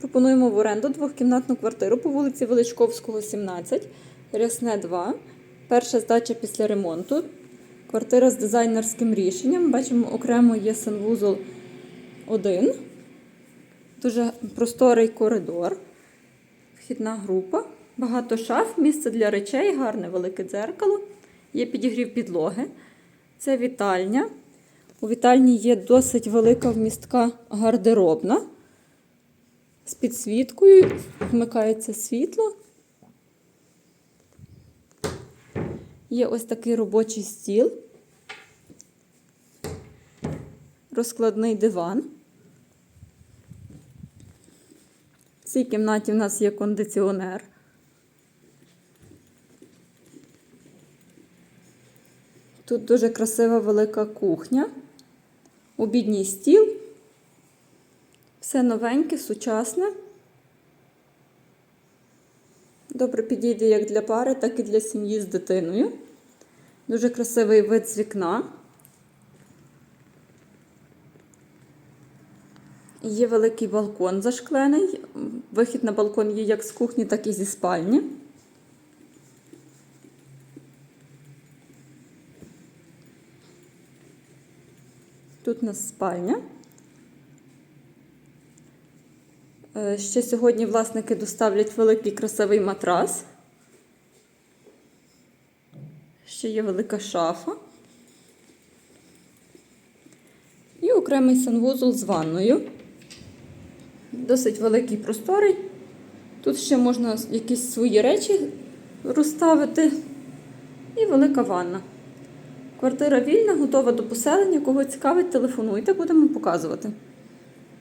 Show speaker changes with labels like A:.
A: Пропонуємо в оренду двохкімнатну квартиру по вулиці Величковського, 17, Рясне 2. Перша здача після ремонту. Квартира з дизайнерським рішенням. Бачимо, окремо є санвузол 1. Дуже просторий коридор. Вхідна група. Багато шаф, місце для речей, гарне велике дзеркало. Є підігрів підлоги. Це вітальня. У вітальні є досить велика вмістка гардеробна. З підсвіткою вмикається світло. Є ось такий робочий стіл, розкладний диван. В цій кімнаті в нас є кондиціонер. Тут дуже красива велика кухня, обідній стіл. Все новеньке, сучасне. Добре підійде як для пари, так і для сім'ї з дитиною. Дуже красивий вид з вікна. Є великий балкон зашклений. Вихід на балкон є як з кухні, так і зі спальні. Тут у нас спальня. Ще сьогодні власники доставлять великий красивий матрас. Ще є велика шафа. І окремий санвузол з ванною. Досить великий просторий. Тут ще можна якісь свої речі розставити. І велика ванна. Квартира вільна, готова до поселення. Кого цікавить, телефонуйте, будемо показувати.